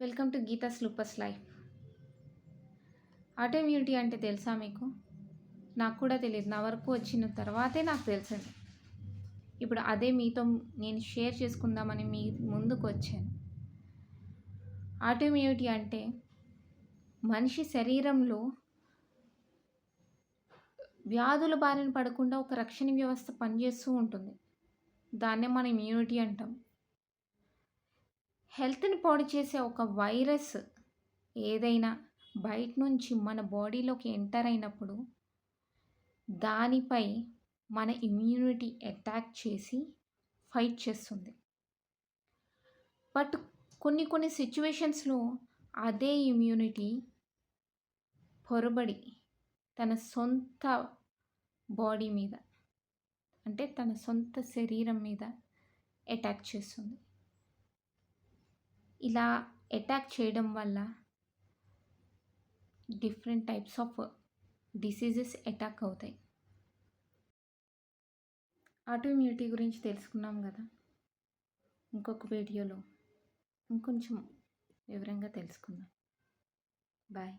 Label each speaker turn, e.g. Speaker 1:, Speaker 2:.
Speaker 1: Welcome to Gita స్లూపర్స్ life. Autoimmunity అంటే తెలుసా మీకు? నాకు కూడా తెలియదు నా వరకు వచ్చిన తర్వాతే నాకు తెలిసింది. ఇప్పుడు అదే మీతో నేను షేర్ చేసుకుందామని మీ ముందుకు వచ్చాను. ఆటోమ్యూనిటీ అంటే మనిషి శరీరంలో వ్యాధుల బారిన పడకుండా ఒక రక్షణ వ్యవస్థ పనిచేస్తూ ఉంటుంది. దాన్నే మనం ఇమ్యూనిటీ అంటాం. హెల్త్ని పాడు చేసే ఒక వైరస్ ఏదైనా బయట నుంచి మన బాడీలోకి ఎంటర్ అయినప్పుడు దానిపై మన ఇమ్యూనిటీ అటాక్ చేసి ఫైట్ చేస్తుంది. బట్ కొన్ని కొన్ని సిచ్యువేషన్స్లో అదే ఇమ్యూనిటీ పొరబడి తన సొంత బాడీ మీద అంటే తన సొంత శరీరం మీద అటాక్ చేస్తుంది. ఇలా అటాక్ చేయడం వల్ల different types of diseases attack అవుతాయి. ఆటోఇమ్యూనిటీ గురించి తెలుసుకున్నాం కదా? ఇంకొక వీడియోలో ఇంకొంచెం వివరంగా తెలుసుకుందాం. బాయ్